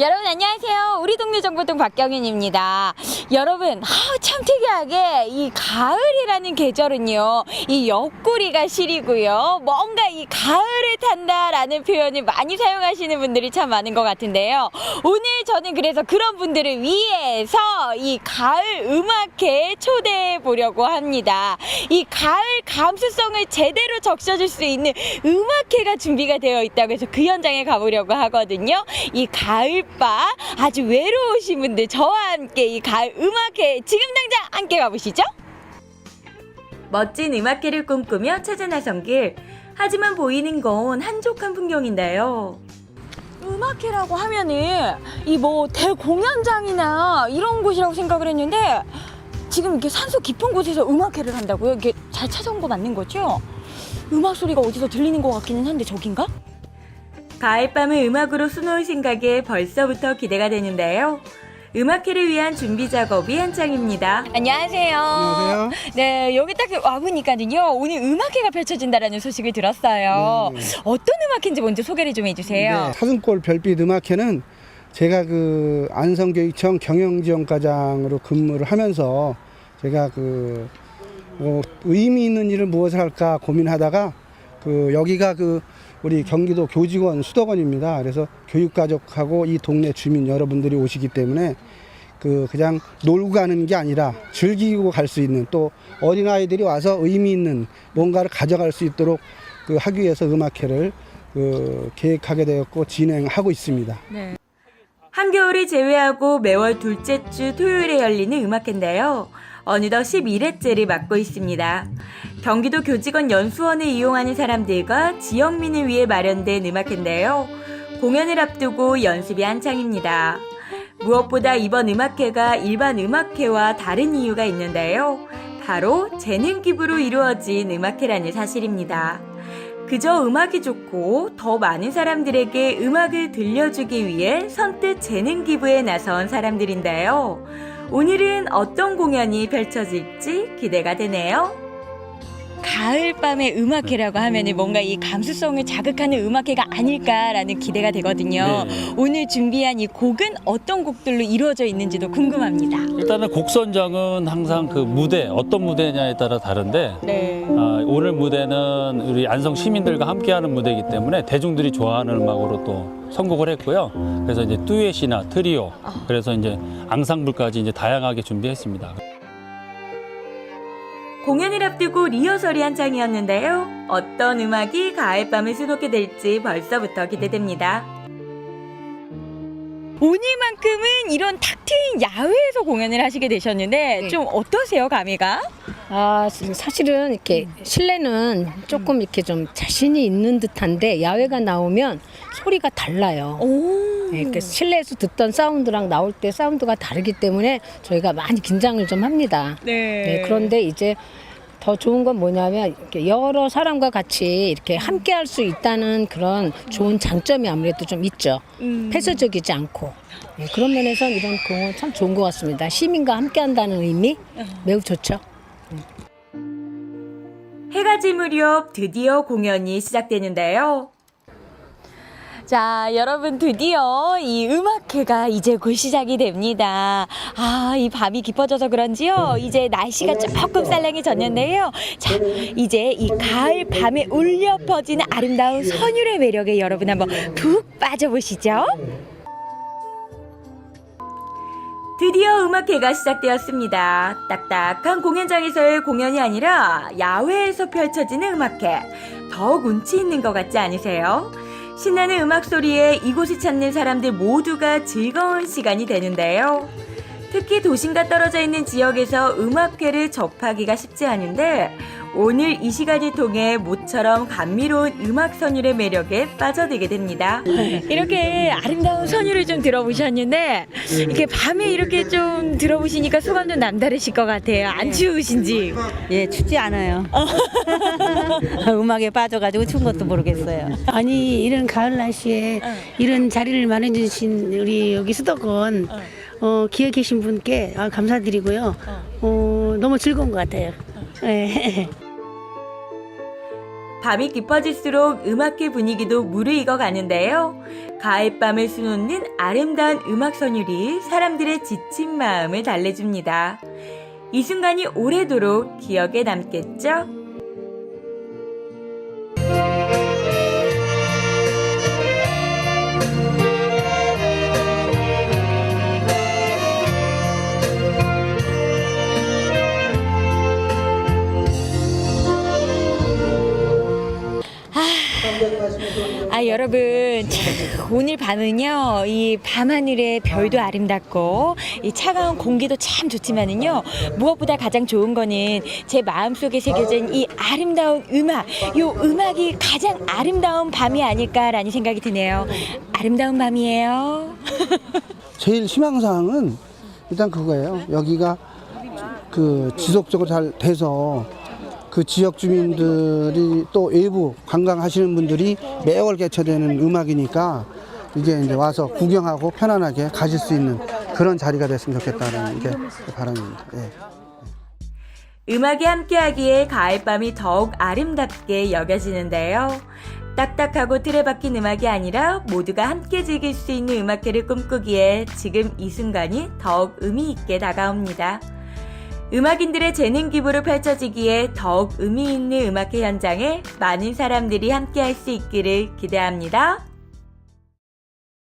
여러분 안녕하세요. 우리 동네 정보통 박경윤입니다. 여러분, 아, 참 특이하게 이 가을이라는 계절은요, 이 옆구리가 시리고요. 뭔가 이 가을을 탄다라는 표현을 많이 사용하시는 분들이 참 많은 것 같은데요. 오늘 저는 그래서 그런 분들을 위해서 이 가을 음악회 초대해 보려고 합니다. 이 가을 감수성을 제대로 적셔줄 수 있는 음악회가 준비가 되어 있다고 해서 그 현장에 가보려고 하거든요. 이 가을바 아주 외로우신 분들 저와 함께 이 가을 음악회 지금 당장 함께 가보시죠. 멋진 음악회를 꿈꾸며 찾아 나선 길. 하지만 보이는 건 한적한 풍경인데요. 음악회라고 하면은 이 뭐 대공연장이나 이런 곳이라고 생각을 했는데 지금 이렇게 산소 깊은 곳에서 음악회를 한다고요? 이게 잘 찾아온 거 맞는 거죠? 음악 소리가 어디서 들리는 것 같기는 한데 저긴가? 가을밤을 음악으로 수놓을 생각에 벌써부터 기대가 되는데요. 음악회를 위한 준비 작업이 한창입니다. 안녕하세요. 안녕하세요. 네, 여기 딱 와보니까는요, 오늘 음악회가 펼쳐진다라는 소식을 들었어요. 네. 어떤 음악회인지 먼저 소개를 좀 해주세요. 네, 사슴골 별빛 음악회는 제가 그 안성교육청 경영지원과장으로 근무를 하면서 제가 그 어, 의미 있는 일을 무엇을 할까 고민하다가 그 여기가 그 우리 경기도 교직원 수도원입니다. 그래서 교육 가족하고 이 동네 주민 여러분들이 오시기 때문에 그 그냥 놀고 가는 게 아니라 즐기고 갈 수 있는 또 어린 아이들이 와서 의미 있는 뭔가를 가져갈 수 있도록 그 하기 위해서 음악회를 그 계획하게 되었고 진행하고 있습니다. 네. 한겨울을 제외하고 매월 둘째 주 토요일에 열리는 음악회인데요. 어느덧 11회째를 맡고 있습니다. 경기도 교직원 연수원을 이용하는 사람들과 지역민을 위해 마련된 음악회인데요. 공연을 앞두고 연습이 한창입니다. 무엇보다 이번 음악회가 일반 음악회와 다른 이유가 있는데요. 바로 재능 기부로 이루어진 음악회라는 사실입니다. 그저 음악이 좋고 더 많은 사람들에게 음악을 들려주기 위해 선뜻 재능 기부에 나선 사람들인데요. 오늘은 어떤 공연이 펼쳐질지 기대가 되네요. 가을 밤의 음악회라고 하면은 뭔가 이 감수성을 자극하는 음악회가 아닐까라는 기대가 되거든요. 네. 오늘 준비한 이 곡은 어떤 곡들로 이루어져 있는지도 궁금합니다. 일단은 곡 선정은 항상 그 무대 어떤 무대냐에 따라 다른데 네. 아, 오늘 무대는 우리 안성 시민들과 함께하는 무대이기 때문에 대중들이 좋아하는 음악으로 또 선곡을 했고요. 그래서 이제 듀엣이나 트리오 그래서 이제 앙상블까지 이제 다양하게 준비했습니다. 공연을 앞두고 리허설이 한창이었는데요. 어떤 음악이 가을밤을 수놓게 될지 벌써부터 기대됩니다. 오늘만큼은 이런 탁 트인 야외에서 공연을 하시게 되셨는데 네. 좀 어떠세요 감회가? 아, 사실은 이렇게 실내는 조금 이렇게 좀 자신이 있는 듯한데 야외가 나오면 소리가 달라요. 오. 네, 그러니까 실내에서 듣던 사운드랑 나올 때 사운드가 다르기 때문에 저희가 많이 긴장을 좀 합니다. 네. 네, 그런데 이제 더 좋은 건 뭐냐면 이렇게 여러 사람과 같이 이렇게 함께 할 수 있다는 그런 좋은 장점이 아무래도 좀 있죠. 음. 폐쇄적이지 않고. 네, 그런 면에서 이런 공원 참 좋은 것 같습니다. 시민과 함께 한다는 의미 매우 좋죠. 해가 질 무렵 드디어 공연이 시작되는데요. 자, 여러분 드디어 이 음악회가 이제 곧 시작이 됩니다. 아, 이 밤이 깊어져서 그런지요. 이제 날씨가 조금 쌀랑해졌는데요. 자, 이제 이 가을 밤에 울려 퍼지는 아름다운 선율의 매력에 여러분 한번 푹 빠져보시죠. 드디어 음악회가 시작되었습니다. 딱딱한 공연장에서의 공연이 아니라 야외에서 펼쳐지는 음악회. 더욱 운치 있는 것 같지 않으세요? 신나는 음악 소리에 이곳을 찾는 사람들 모두가 즐거운 시간이 되는데요. 특히 도심과 떨어져 있는 지역에서 음악회를 접하기가 쉽지 않은데 오늘 이 시간을 통해 모처럼 감미로운 음악 선율의 매력에 빠져들게 됩니다. 이렇게 아름다운 선율을 좀 들어보셨는데 이렇게 밤에 이렇게 좀 들어보시니까 소감도 남다르실 것 같아요. 안 추우신지. 예, 춥지 않아요. 음악에 빠져가지고 추운 것도 모르겠어요. 아니 이런 가을 날씨에 이런 자리를 마련해 주신 우리 여기 수도권 어, 기획 계신 분께 아, 감사드리고요. 어, 너무 즐거운 것 같아요. 예. 밤이 깊어질수록 음악회 분위기도 무르익어 가는데요. 가을밤을 수놓는 아름다운 음악 선율이 사람들의 지친 마음을 달래줍니다. 이 순간이 오래도록 기억에 남겠죠? 여러분 참, 오늘 밤은요 이 밤하늘의 별도 아름답고 이 차가운 공기도 참 좋지만은요 무엇보다 가장 좋은 거는 제 마음속에 새겨진 이 아름다운 음악 요 음악이 가장 아름다운 밤이 아닐까라는 생각이 드네요 아름다운 밤이에요 제일 희망사항은 일단 그거예요. 여기가 그 지속적으로 잘 돼서 그 지역 주민들이 또 외부 관광하시는 분들이 매월 개최되는 음악이니까 이게 이제 와서 구경하고 편안하게 가실 수 있는 그런 자리가 됐으면 좋겠다는 게 바람입니다. 예. 음악이 함께하기에 가을밤이 더욱 아름답게 여겨지는데요. 딱딱하고 틀에 박힌 음악이 아니라 모두가 함께 즐길 수 있는 음악회를 꿈꾸기에 지금 이 순간이 더욱 의미 있게 다가옵니다. 음악인들의 재능 기부로 펼쳐지기에 더욱 의미 있는 음악회 현장에 많은 사람들이 함께 할 수 있기를 기대합니다.